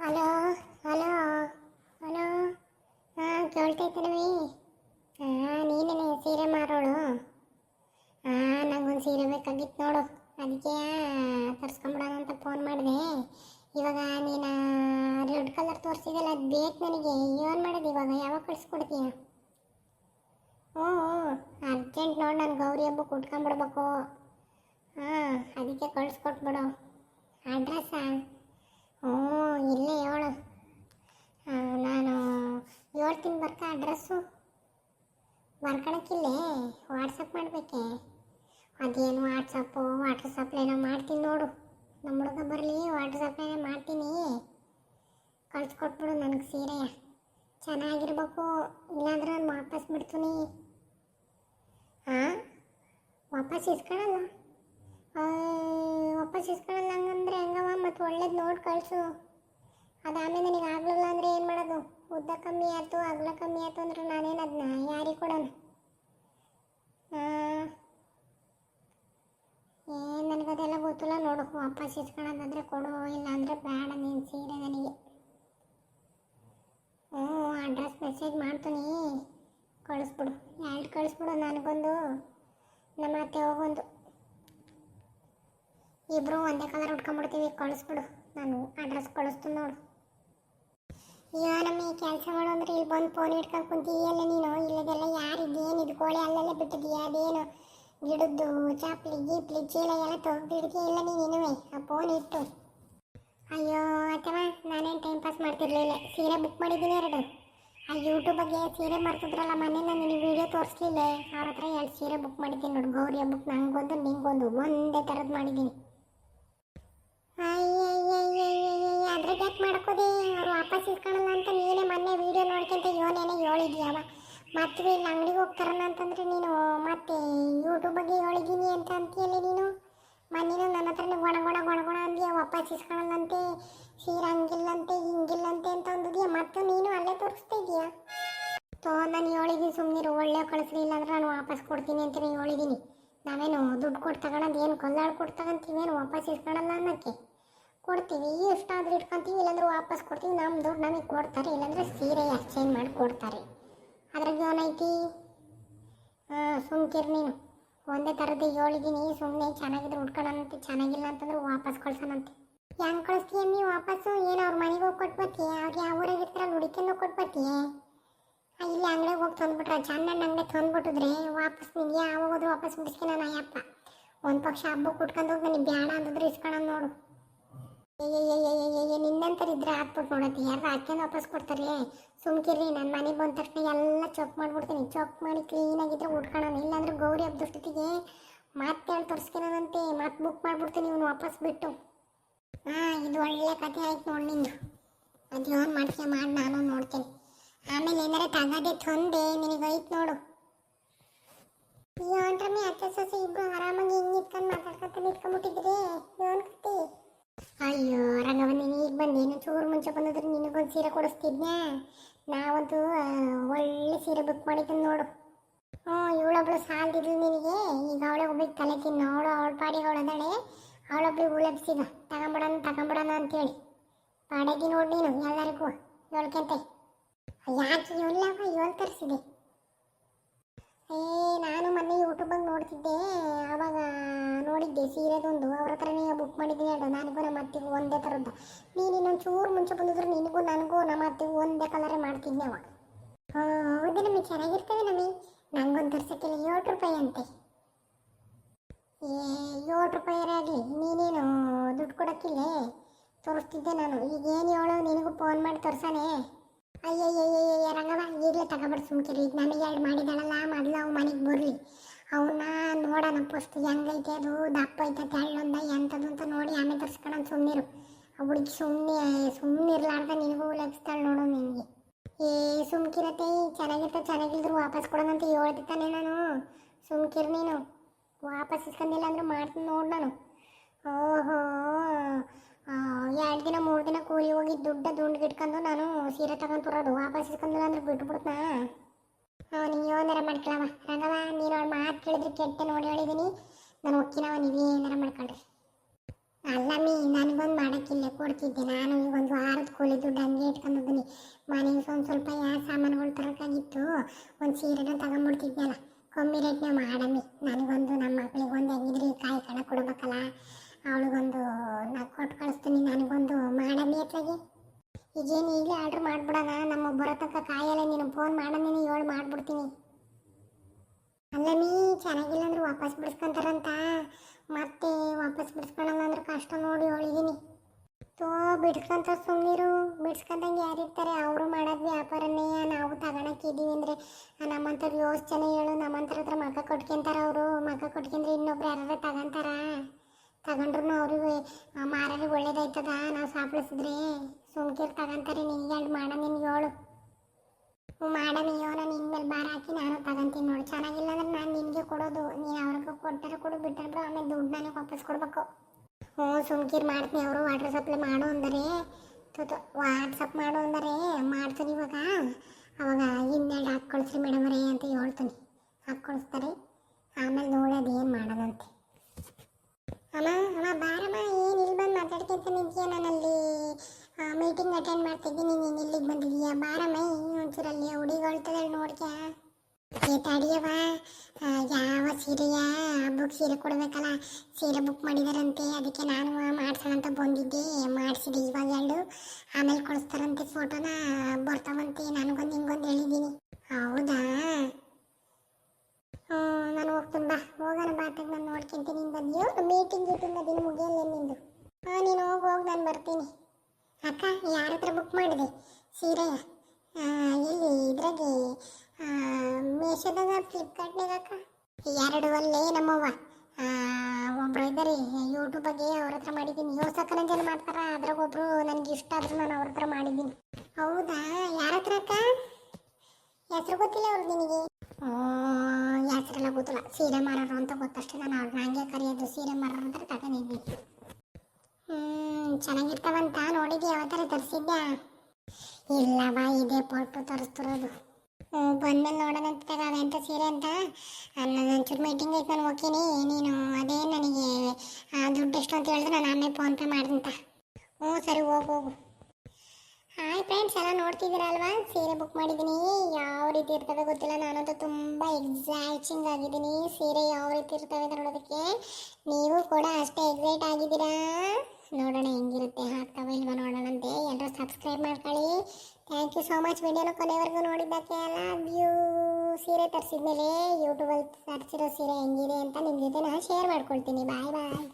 Hello hello hello. ಹಾಂ ಕೇಳ್ತೈತೆ ನವಿ ಹಾಂ, ನೀನೇನೆ ಸೀರೆ ಮಾರೋಳು? ಹಾಂ, ನಂಗೊಂದು ಸೀರೆ ಬೇಕಾಗಿತ್ತು ನೋಡು. ಅದಕ್ಕೆ ತರ್ಸ್ಕೊಂಬಿಡೋಣ ಅಂತ ಫೋನ್ ಮಾಡಿದೆ. ಇವಾಗ ನೀನು ರೆಡ್ ಕಲರ್ ತೋರಿಸಿದಲ್ಲ, ಅದು ಬೇಕು ನನಗೆ. ಏನು ಮಾಡೋದು ಇವಾಗ? ಯಾವಾಗ ಕಳಿಸ್ಕೊಡ್ತೀಯ? ಓ ಅರ್ಜೆಂಟ್ ನೋಡು ನಾನು ಗೌರಿ ಹಬ್ಬಕ್ಕೆ ಉಟ್ಕೊಂಬಿಡ್ಬೇಕು ಹಾಂ, ಅದಕ್ಕೆ ಕಳಿಸ್ಕೊಟ್ಬಿಡು. ಅಡ್ರೆಸ್ಸಾ ಹ್ಞೂ ಇಲ್ಲೇ ಹೇಳು ಆ, ನಾನು ಬರ್ಕ ಅಡ್ರೆಸ್ಸು? ಬರ್ಕೊಳಕ್ಕಿಲ್ಲೇ ವಾಟ್ಸಪ್ ಮಾಡಬೇಕೆ? ಅದೇನು ವಾಟ್ಸಪ್ಪು ವಾಟ್ಸಪ್ಲೇನೋ ಮಾಡ್ತೀನಿ ನೋಡು. ನಮ್ಮ ಹುಡುಗ ಬರಲಿ ವಾಟ್ಸಪ್ಲೇನೋ ಮಾಡ್ತೀನಿ. ಕಳ್ಸಿಕೊಟ್ಬಿಡು ನನಗೆ ಸೀರೆ. ಚೆನ್ನಾಗಿರ್ಬೇಕು, ಇಲ್ಲಾಂದ್ರೆ ನಾನು ವಾಪಸ್ ಬಿಡ್ತೀನಿ. ಹಾಂ ವಾಪಸ್ ಇಸ್ಕೊಳಲ್ಲ? ವಾಪಸ್ ಇಸ್ಕೊಳಲ್ಲ ಹಂಗಂದ್ರೆ ಹೆಂಗವ ಮತ್ತು ಒಳ್ಳೇದು ನೋಡಿ ಕಳಿಸು. ಅದಾದ್ಮೇಲೆ ನನಗೆ ಆಗಲಿಲ್ಲ ಅಂದರೆ ಏನು ಮಾಡೋದು? ಉದ್ದ ಕಮ್ಮಿ ಆಯ್ತು, ಅಗಲ ಕಮ್ಮಿ ಆಯ್ತು ಅಂದ್ರೆ ನಾನೇನು ಅದನ್ನ ಯಾರಿಗೆ ಕೊಡೋಣ? ಏನು ನನಗದೆಲ್ಲ ಗೊತ್ತಿಲ್ಲ ನೋಡು. ವಾಪಸ್ ಇಸ್ಕೊಳೋದಾದ್ರೆ ಕೊಡು ಇಲ್ಲ ಅಂದರೆ ಬೇಡ ನೀನು ಸೀರೆ ನನಗೆ. ಹ್ಞೂ, ಅಡ್ರೆಸ್ ಮೆಸೇಜ್ ಮಾಡ್ತೀನಿ. ಕಳಿಸ್ಬಿಡು. ಎರಡು ಕಳಿಸ್ಬಿಡು? ನನಗೊಂದು, ನಮ್ಮ ಅತ್ತೆ ಹೋಗೊಂದು ಇಬ್ರು ಒಂದೇ ಕಲರ್ ಉಟ್ಕೊಂಡ್ಬಿಡ್ತೀವಿ. ಕಳಿಸ್ಬಿಡು. ನಾನು ಅಡ್ರೆಸ್ ಕಳಿಸ್ತೀನಿ ನೋಡು. ಅಯ್ಯೋ, ನಮ್ಮ ಕೆಲಸ ಮಾಡು ಅಂದ್ರೆ ಇಲ್ಲಿ ಬಂದು ಫೋನ್ ಇಟ್ಕೊಂಡು ಕುಂತೀಯಲ್ಲ ನೀನು? ಇಲ್ಲದೆಲ್ಲ ಯಾರಿದ್ದು ಇದು ಕೋಳಿ ಅಲ್ಲೆಲ್ಲ ಬಿಟ್ಟಿದೀಯ? ಅದೇನು? ಗಿಡದ್ದು ಚಾಪ್ಲಿ ಗೀಪ್ಲಿ, ಚೀಲ ಎಲ್ಲ ತೊಗ್ದಿಡ್ತೀಯ ಇಲ್ಲ ನೀನು ಇನ್ನುವೆ? ಆ ಫೋನ್ ಇಟ್ಟು. ಅಯ್ಯೋ ಅಥವಾ ನಾನೇನು ಟೈಮ್ ಪಾಸ್ ಮಾಡ್ತಿರ್ಲಿಲ್ಲ ಸೀರೆ ಬುಕ್ ಮಾಡಿದ್ದೀನಿ ಎರಡು. ಆ ಯೂಟ್ಯೂಬ್ ಬಗ್ಗೆ ಸೀರೆ ಮಾಡ್ತಿದ್ರಲ್ಲ ಮೊನ್ನೆ ನಾನು ನಿನಗೆ ವಿಡಿಯೋ ತೋರಿಸ್ಲಿಲ್ಲ. ಅವ್ರ ಹತ್ರ ಎರಡು ಸೀರೆ ಬುಕ್ ಮಾಡಿದ್ದೀನಿ ನೋಡಿ. ಗೌರಿ ಹಬ್ಬಕ್ಕೆ ನಂಗೊಂದು, ನಿಂಗೊಂದು, ಒಂದೇ ಥರದ್ದು ಮಾಡಿದ್ದೀನಿ. ಅದ್ರಾಗ ಯಾಕೆ ಮಾಡ್ಕೋದೆ, ಅವ್ರು ವಾಪಸ್ ಇಸ್ಕೊಳಲ್ಲ ಅಂತ ನೀನೇ ಮೊನ್ನೆ ವಿಡಿಯೋ ನೋಡ್ಕೊಂತ ಯೋನೇನೆ ಹೇಳಿದ್ಯಾವ? ಮತ್ತೆ ಇಲ್ಲಿ, ಅಂಗಡಿಗೆ ಹೋಗ್ತಾರಲ್ಲ ಅಂತಂದ್ರೆ ನೀನು, ಮತ್ತೆ ಯೂಟ್ಯೂಬ್ ಬಗ್ಗೆ ಹೇಳಿದ್ದೀನಿ ಅಂತ ಅಂತೀಯಲ್ಲ ನೀನು? ಮೊನ್ನೆನೂ ನನ್ನ ಹತ್ರನೇ ಗೊಣ ಗೊಣ ಅಂದ್ಯ, ವಾಪಸ್ ಇಸ್ಕೊಳಲ್ಲಂತೆ ಸೀರೆ ಹಂಗಿಲ್ಲಂತೆ ಹಿಂಗಿಲ್ಲಂತೆ ಅಂತ ಅಂದಿದ್ಯಾ? ಮತ್ತು ನೀನು ಅಲ್ಲೇ ತೋರಿಸ್ತಾ ತೋ, ನಾನು ಹೇಳಿದ್ದೀನಿ ಸುಮ್ಮನೆ ಒಳ್ಳೆ ಕಳಿಸ್ಲಿಲ್ಲ ಇಲ್ಲಾಂದ್ರೆ ನಾನು ವಾಪಸ್ ಕೊಡ್ತೀನಿ ಅಂತ ಹೇಳಿದ್ದೀನಿ ನಾವೇನು ದುಡ್ಡು ಕೊಟ್ಟು ತಗೊಳೋದು ಏನು ಕೊಲ್ಲಾಡ್ ಕೊಟ್ಟು ತಗೊಂತೀವೇನು ವಾಪಸ್ ಇಸ್ಕೊಳಲ್ಲ ಅನ್ನೋಕ್ಕೆ? ಕೊಡ್ತೀವಿ, ಎಷ್ಟಾದರೂ ಇಟ್ಕೊತೀವಿ, ಇಲ್ಲಾಂದ್ರೆ ವಾಪಸ್ ಕೊಡ್ತೀವಿ. ನಮ್ಮ ದುಡ್ಡು ನಮಗೆ ಕೊಡ್ತಾರೆ, ಇಲ್ಲಾಂದ್ರೆ ಸೀರೆ ಎಕ್ಸ್ಚೇಂಜ್ ಮಾಡಿ ಕೊಡ್ತಾರೆ. ಅದ್ರಾಗ ಏನೈತಿ ಹಾಂ ಸುಮ್ಕಿರ್ ನೀನು. ಒಂದೇ ಥರದ್ದು ಹೇಳಿದ್ದೀನಿ ಸುಮ್ಮನೆ ಚೆನ್ನಾಗಿದ್ರೆ ಉಟ್ಕೊಳ್ಳೋಣಂತೆ, ಚೆನ್ನಾಗಿಲ್ಲ ಅಂತಂದ್ರೆ ವಾಪಸ್ ಕಳ್ಸೋಣಂತೆ ಹೆಂಗೆ ಕಳಿಸ್ತೀಯ ನೀವು ವಾಪಸ್ಸು? ಏನು ಅವ್ರ ಮನೆಗೆ ಹೋಗಿ ಕೊಟ್ಬತ್ತೀಯ ಅವ್ರಿಗೆ ಯಾವ ಊರಾಗ ಇರ್ತಾರಲ್ಲ ಹುಡುಕಿಂದ ಕೊಟ್ಬತ್ತೀಯ ಇಲ್ಲಿ ಅಂಗಡಿಗೆ ಹೋಗಿ ತಂದುಬಿಟ್ರೆ ಚೆನ್ನಾಗಿ ಅಂಗಡಿ ತಂದ್ಬಿಟ್ಟಿದ್ರೆ ವಾಪಸ್ ನಿಮಗೆ ಯಾವಾಗ ವಾಪಸ್ ನಾನು ಅಯ್ಯಪ್ಪ. ಒಂದು ಪಕ್ಷ ಹಬ್ಬಕ್ಕೆ ಉಟ್ಕೊಂಡು ಹೋಗಿ ನನಗೆ ಬೇಡ ಅಂತಂದ್ರೆ ಇಸ್ಕೊಳ್ಳೋದು ನೋಡು. ಅಯ್ಯಯ್ಯಯ್ಯಯ್ಯಯ್ಯ ನಿನ್ನಂತರ ಇದ್ರೆ ಹಾಕ್ಬಿಟ್ಟು ನೋಡತ್ತಿ. ಯಾರು ಹಾಕ್ಯಂದು ವಾಪಸ್ ಕೊಡ್ತಾರೆ ಸುಮ್ಕಿರ್ರಿ ನನ್ನ ಮನೆಗೆ ಬಂದ ತಕ್ಷಣ ಎಲ್ಲ ಚೊಕ್ ಮಾಡ್ಬಿಡ್ತೀನಿ. ಚೊಕ್ ಮಾಡಿ ಕ್ಲೀನಾಗಿದ್ರೆ ಉಟ್ಕೊಳ್ಳೋಣ ಇಲ್ಲಾಂದ್ರೆ ಗೌರಿ ಮತ್ತೆ ಹೇಳಿ ತೋರಿಸ್ಕೊಳೋಣಂತೆ ಮತ್ತೆ ಬುಕ್ ಮಾಡ್ಬಿಡ್ತೀನಿ ಇವನು ವಾಪಸ್ ಬಿಟ್ಟು. ಹಾಂ, ಇದು ಒಳ್ಳೆ ಕಥೆ ಆಯ್ತು ನೋಡಿ ನಿಂದು ಅದು ಏನು ಮಾಡ್ತೀಯ ಮಾಡಿ, ನಾನು ನೋಡ್ತೀನಿ. ಆಮೇಲೆ ಏನಾರ ತಗದೆ ತಂದೆ, ನಿನಗೆ ಐತೆ ನೋಡು. ಏನ್ರಮ್ಮಿ ಅತ್ತೆ, ಸೊಸೆ ಇಬ್ರು ಆರಾಮಾಗಿ ಹಿಂಗೆ ಇಟ್ಕೊಂಡು ಮಾತಾಡ್ಕೊತ ಇಟ್ಕೊಂಡ್ಬಿಟ್ಟಿದ್ರಿ ಏನ್ ಕತ್ತಿ ಅಯ್ಯೋ ರಂಗವ ನೀನು ಈಗ ಬಂದೇನು ಚೂರು ಮುಂಚೆ ಬಂದಿದ್ರೆ ನಿನಗೊಂದು ಸೀರೆ ಕೊಡಿಸ್ತಿದ್ನ್ಯಾ? ನಾವಂತೂ ಒಳ್ಳೆ ಸೀರೆ ಬುಕ್ ಮಾಡಿದ್ದೀನಿ ನೋಡು. ಹ್ಞೂ, ಇವಳೊಬ್ಳು ಸಾಲ್ದಿದ್ಲು ನಿನಗೆ. ಈಗ ಅವಳೆ ಒಬ್ಳಿಗೆ ತಲೆ ತಿನ್ನು. ಅವಳು ಅವಳ ಪಾಡಿಗೆ ಅವಳದಾಳೆ ಅವಳೊಬ್ಳಿಗೆ ಉಳಬ್ಸಿದ ತಗೊಂಬಿಡೋಣ ತಗೊಂಬಿಡೋಣ ಅಂತೇಳಿ. ಪಾಡಗಿ ನೋಡಿ ನೀನು, ಎಲ್ಲರಿಗೂ. ನೋಡ್ಕೊಂತೆ. ಯಾಕೆ ಇವಲ್ಲವ ಇವಳು ತರಿಸಿದೆ ಏ, ನಾನು ಮೊನ್ನೆ ಯೂಟ್ಯೂಬಾಗ ನೋಡ್ತಿದ್ದೆ ಆವಾಗ ನೋಡಿದ್ದೆ ಸೀರೆದೊಂದು. ಅವ್ರ ಹತ್ರನೇ ಬುಕ್ ಮಾಡಿದ್ದೀನಿ ಅಲ್ಲ ನನಗೂ ನಮ್ಮ ಅತ್ತೆಗೂ ಒಂದೇ ಥರದ್ದು ನೀನು ಇನ್ನೊಂದು ಚೂರು ಮುಂಚೆ ಬಂದಿದ್ರು ನಿನಗೂ ನನಗೂ ನಮ್ಮ ಅತ್ತೆಗೂ ಒಂದೇ ಕಲರೇ ಮಾಡ್ತಿದ್ದೆ ಅವಾಗ. ಹೌದು ನಮಗೆ ಚೆನ್ನಾಗಿರ್ತವೆ ನಮಗೆ ನಂಗೊಂದು ತರ್ಸೋಕ್ಕಿಲ್ಲ, ಏಳು ರೂಪಾಯಿ ಅಂತೆ. ಏ, ಏಳು ರೂಪಾಯಿ ಆಗಲಿ. ನೀನೇನು ದುಡ್ಡು ಕೊಡೋಕ್ಕಿಲ್ಲೇ? ತೋರಿಸ್ತಿದ್ದೆ ನಾನು. ಈಗ ಏನು ಹೇಳು ನಿನಗೂ ಫೋನ್ ಮಾಡಿ ತೋರ್ಸಾನೆ ಅಯ್ಯಯ್ಯಯ್ಯಯ್ಯ ರಂಗವ ಈಗಲೇ ತಗೊಬಿಡು ಸುಮ್ಕಿರಿ. ಈಗ ನನಗೆ ಎರಡು ಮಾಡಿದಾಳಲ್ಲ ಮೊದಲು ಅವು ಮನೆಗೆ ಬರಲಿ. ಅವನ್ನ ನೋಡೋಣ ಪೋಸ್ಟ್ ಹೆಂಗೈತೆ ಅದು ದಪ್ಪ ಐತೆ ತೆಳ್ಳೊಂದ ಎಂಥದ್ದು ಅಂತ ನೋಡಿ ಆಮೇಲೆ ತರ್ಸ್ಕೊಳ್ಳೋಣ ಸುಮ್ಮನಿರು ಆ ಹುಡುಗಿ ಸುಮ್ಮನೆ ಸುಮ್ಮನೆ ಇರ್ಲಾರ್ದ ನಿನಗೂ ಲಭಿಸ್ತಾಳೆ ನೋಡು ನಿನಗೆ. ಏ ಸುಮ್ಕಿರತ್ತೆ, ಚೆನ್ನಾಗಿರ್ತ, ಚೆನ್ನಾಗಿಲ್ದ್ರು ವಾಪಸ್ ಕೊಡೋಣ ಅಂತ ಹೇಳ್ತಿದ್ದಾನೆ ನಾನು. ಸುಮ್ಕಿರ್ ನೀನು. ವಾಪಸ್ ಇಸ್ಕೊಂಡಿಲ್ಲ ಅಂದ್ರೆ ಮಾಡ್ತೀನಿ ನೋಡು ನಾನು. ಓಹೋ ಎರಡು ದಿನ, ಮೂರು ದಿನ ಕೂಲಿ ಹೋಗಿ ದುಡ್ಡ ದುಂಡ್ಗೆ ಇಟ್ಕೊಂಡು ನಾನು ಸೀರೆ ತಗೊಂಡು ಬರೋದು. ವಾಪಸ್ ಇಸ್ಕೊಂಡಿಲ್ಲ ಅಂದ್ರೆ ಬಿಟ್ಬಿಡ್ತಾ ನೀನು ಏನಾರ ಮಾಡ್ಕೊಳವ ರಂಗವ ನೀನು ಮಾತು ಕೇಳಿದ್ರೆ ಕೆಟ್ಟ ನೋಡಿ ಹೇಳಿದ್ದೀನಿ ನಾನು ಒಕ್ಕಿನವ ನೀವೇನಾರ ಮಾಡ್ಕೊಳ್ರಿ. ಅಲ್ಲ ಮೀ ನನಗೊಂದು ಮಾಡೋಕ್ಕಿಲ್ಲ ಕೊಡ್ತಿದ್ದೆ. ನಾನು ಈಗ ಒಂದು ವಾರದ ಕೂಲಿ ದುಡ್ಡು ಹಂಗೆ ಇಟ್ಕೊಂಡಿದ್ದೀನಿ. ಮನೆಗೆ ಒಂದು ಸ್ವಲ್ಪ ಯಾವ ಸಾಮಾನುಗಳು ತರೋಕ್ಕಾಗಿತ್ತು. ಒಂದು ಸೀರೆನ ತಗೊಂಡ್ಬಿಡ್ತಿದ್ದೆಲ್ಲ ಕಮ್ಮಿ ರೇಟ್ನ ಮಾಡಮ್ಮಿ ನನಗೊಂದು ನಮ್ಮ ಮಕ್ಳಿಗೊಂದು ಹೆಂಗಿದ್ರಿ ಕಾಯಿ ಕಣ ಕೊಡ್ಬೇಕಲ್ಲ. ಅವಳಿಗೊಂದು ನಾ ಕೊಟ್ಟು ಕಳಿಸ್ತೀನಿ. ಅತ್ಲಾಗೆ ಈಗೇನು ಈಗಲೇ ಆರ್ಡ್ರ್ ಮಾಡ್ಬಿಡೋಣ? ನಮ್ಮ ಬರೋ ತನಕ ಕಾಯಲ್ಲ ನೀನು ಫೋನ್ ಮಾಡಮ್ಮಿ ಏಳು ಮಾಡ್ಬಿಡ್ತೀನಿ. ಅಲ್ಲ ನೀ, ಚೆನ್ನಾಗಿಲ್ಲ ಅಂದ್ರೆ ವಾಪಸ್ ಬಿಡಿಸ್ಕೊಂತಾರಂತ? ಮತ್ತೆ ವಾಪಸ್ ಬಿಡಿಸ್ಕೊಳಲ್ಲ ಅಂದ್ರೆ ಕಷ್ಟ ನೋಡಿ ಹೇಳಿದೀನಿ. ತೋ, ಬಿಡ್ಸ್ಕೊಂತ ಸುಮ್ಮನಿರು ಬಿಡ್ಸ್ಕೊಂಡಂಗೆ ಯಾರಿರ್ತಾರೆ? ಅವರು ಮಾಡೋದು ವ್ಯಾಪಾರನೇ. ನಾವು ತಗೊಳಕ್ಕಿದ್ದೀವಿ ಅಂದರೆ ನಮ್ಮಂಥವ್ರು ಯೋಚನೆ ಹೇಳು. ನಮ್ಮಂಥರ ಹತ್ರ ಮಗ ಕೊಟ್ಕೊಂತಾರ ಅವರು. ಮಗ ಕೊಟ್ಕೊಂಡ್ರೆ ಇನ್ನೊಬ್ರು ಯಾರು ತಗೊಂತಾರ? ತಗೊಂಡ್ರು ಅವ್ರಿಗೆ ಮಾರೋರಿಗೆ ಒಳ್ಳೇದಾಯ್ತದ? ಸಾಪಿಸಿದ್ರೆ ಸುಮ್ಕಿರ್ ತಗೊಂತಾರೆ ನೀ ಎರಡು ಮಾಡ, ನಿನ್ಗೆ ಹೇಳು ಮಾಡಮಿ ನಾನು ನಿನ್ನ ಮೇಲೆ ಭಾರ ಹಾಕಿ ನಾನು ತಗೊಂತೀನಿ ನೋಡಿ. ಚೆನ್ನಾಗಿಲ್ಲ ಅಂದ್ರೆ ನಾನು ನಿನಗೆ ಕೊಡೋದು. ನೀನು ಅವ್ರಿಗೆ ಕೊಟ್ಟರೆ ಕೊಡು, ಬಿಟ್ಟರೆ ಬಿಡು, ಆಮೇಲೆ ದುಡ್ಡು ನನಗೆ ವಾಪಸ್ ಕೊಡ್ಬೇಕು. ಹ್ಞೂ ಸುಮ್ಕಿರ್ ಮಾಡ್ತೀನಿ ಅವರು. ವಾಟರ್ ಸಪ್ಲೈ ಮಾಡು ಅಂದರೆ ತುತು ವಾಟ್ಸಪ್ ಮಾಡು ಅಂದರೆ ಮಾಡ್ತೀನಿ ಇವಾಗ. ಅವಾಗ ಇನ್ನೆರಡು ಹಾಕ್ಕೊಳ್ಸಿ ಮೇಡಮ್ ರೇ ಅಂತ ಹೇಳ್ತೀನಿ. ಹಾಕಿ ಆಮೇಲೆ ನೋಡೋದು ಏನು ಮಾಡೋದಂತೆ. ಅಮ್ಮ ಅಮ್ಮ, ಬಾರಮ್ಮ, ಏನು ಇಲ್ಲಿ ಬಂದು ಮಾತಾಡ್ಕೊಂತ ನಿಂತೀಯ ನಾನಲ್ಲಿ ಮೀಟಿಂಗ್ ಅಟೆಂಡ್ ಮಾಡ್ತಿದ್ದೀನಿ ನೀನು ಇಲ್ಲಿಗೆ ಬಂದಿದೀಯ? ಬಾರಮ್ಮ ಒಂಚೂರಲ್ಲಿ ಹುಡುಗಳ್ತದಲ್ಲಿ ನೋಡ್ಕ್ಯ ಏ ತಡಿಯವ ಯಾವ ಸೀರೆಯ? ಬುಕ್ ಸೀರೆ ಕೊಡ್ಬೇಕಲ್ಲ. ಸೀರೆ ಬುಕ್ ಮಾಡಿದಾರಂತೆ. ಅದಕ್ಕೆ ನಾನು ಮಾಡ್ಸೋಣ ಅಂತ ಬಂದಿದ್ದೆ. ಮಾಡಿಸಿದೆ ಇವಾಗ ಎರಡು. ಆಮೇಲೆ ಕೊಡಿಸ್ತಾರಂತೆ ಫೋಟೋನ ಬರ್ತಾವಂತೆ. ನನಗೊಂದು ಹಿಂಗೊಂದು ಹೇಳಿದ್ದೀನಿ ಹೌದಾ? ನಾನು ಹೋಗ್ತೀನಿ. ಬಾ. ಹೋಗೋಣ ಬಾತಾಗ ನಾನು ನೋಡ್ಕೊಂತೀನಿ. ಬಂದಿಯೋ? ಮೀಟಿಂಗ್ ಗೀಟಿಂಗ್ ಅದೇನು ಮುಗಿಯಲ್ಲ ನಿಂದು? ಹಾಂ, ನೀನು ಹೋಗಿ ಹೋಗಿ. ನಾನು ಬರ್ತೀನಿ. ಅಕ್ಕ ಯಾರ ಹತ್ರ ಬುಕ್ ಮಾಡಿದೆ? ಸೀರೆ ಇಲ್ಲಿ ಇದ್ರಾಗೆ ಮೇಷದಾಗ ಫ್ಲಿಪ್ಕಾರ್ಟ್ನಾಗ ಅಕ್ಕ? ಎರಡು ಅಲ್ಲೇ ನಮ್ಮವ್ವ. ಆ, ಒಬ್ರು ಇದ್ದಾರೆ ಯೂಟ್ಯೂಬಾಗೆ ಅವ್ರ ಹತ್ರ ಮಾಡಿದ್ದೀನಿ. ಜನ ಮಾಡ್ತಾರ? ಅದ್ರಾಗ ಒಬ್ರು ನನಗೆ ಇಷ್ಟ ಆದ್ರು ನಾನು ಅವ್ರ ಹತ್ರ ಮಾಡಿದ್ದೀನಿ. ಹೌದಾ? ಯಾರ ಹತ್ರ ಅಕ್ಕ? ಹೆಸರು ಗೊತ್ತಿಲ್ಲ ಅವ್ರು ನಿನಗೆ? ಹೆಸರೆಲ್ಲ ಗೊತ್ತಿಲ್ಲ. ಸೀರೆ ಮಾರೋರು ಅಂತ ಗೊತ್ತಷ್ಟೇ ನಾನು. ಅವ್ರನ್ನ ಹಂಗೆ ಕರೆಯೋದು. ಸೀರೆ ಮಾರೋರು ಅಂತ ತಗೊಂಡಿದ್ದೀನಿ ಹ್ಮ್. ಚೆನ್ನಾಗಿರ್ತಾವಂತ ನೋಡಿದ್ದೆ ಯಾವತ್ತರ ತರಿಸಿದ್ಯಾ? ಇಲ್ಲವ ಇದೇ ಪೋಟು ತರಿಸ್ತಿರೋದು. ಬಂದ್ಮೇಲೆ ನೋಡೋಣ ಅಂತ ಸೀರೆ ಅಂತ? ನಾನು ಒಂಚೂರು ಮೀಟಿಂಗ್ ಐತೆ ನಾನು ಹೋಗ್ತೀನಿ. ನೀನು ಅದೇ ನನಗೆ ದುಡ್ಡು ಎಷ್ಟು ಅಂತ ಹೇಳಿದ್ರೆ ನಾನು ಆಮೇಲೆ ಫೋನ್ಪೇ ಅಂತ ಹ್ಞೂ, ಸರಿ, ಹೋಗು ಹೋಗು. ಹಾಯ್ ಫ್ರೆಂಡ್ಸ್ ಎಲ್ಲ ನೋಡ್ತಿದ್ದೀರಲ್ವಾ ಸೀರೆ ಬುಕ್ ಮಾಡಿದ್ದೀನಿ. ಯಾವ ರೀತಿ ಇರ್ತವೆ ಗೊತ್ತಿಲ್ಲ. ನಾನಂತೂ ತುಂಬ ಎಕ್ಸೈಟಿಂಗ್ ಆಗಿದ್ದೀನಿ. ಸೀರೆ ಯಾವ ರೀತಿ ಇರ್ತವೆ ನೋಡೋದಕ್ಕೆ. ನೀವು ಕೂಡ ಅಷ್ಟೇ ಎಕ್ಸೈಟ್ ಆಗಿದ್ದೀರಾ? ನೋಡೋಣ ಸಬ್ಸ್ಕ್ರೈಬ್ ಮಾಡ್ಕೊಳ್ಳಿ. ಥ್ಯಾಂಕ್ ಯು ಸೋ ಮಚ್ ವಿಡಿಯೋನ ಕೊನೆವರೆಗೂ ನೋಡಿದ್ದಕ್ಕೆ ಎಲ್ಲ ವ್ಯೂ ಸೀರೆ ತರಿಸಿದ್ಮೇಲೆ ಯೂಟ್ಯೂಬಲ್ಲಿ ತರಿಸಿರೋ ಸೀರೆ ಹೆಂಗಿದೆ ಅಂತ ನಿಮ್ಮ ಜೊತೆ ನಾನು ಶೇರ್ ಮಾಡ್ಕೊಳ್ತೀನಿ. ಬಾಯ್ ಬಾಯ್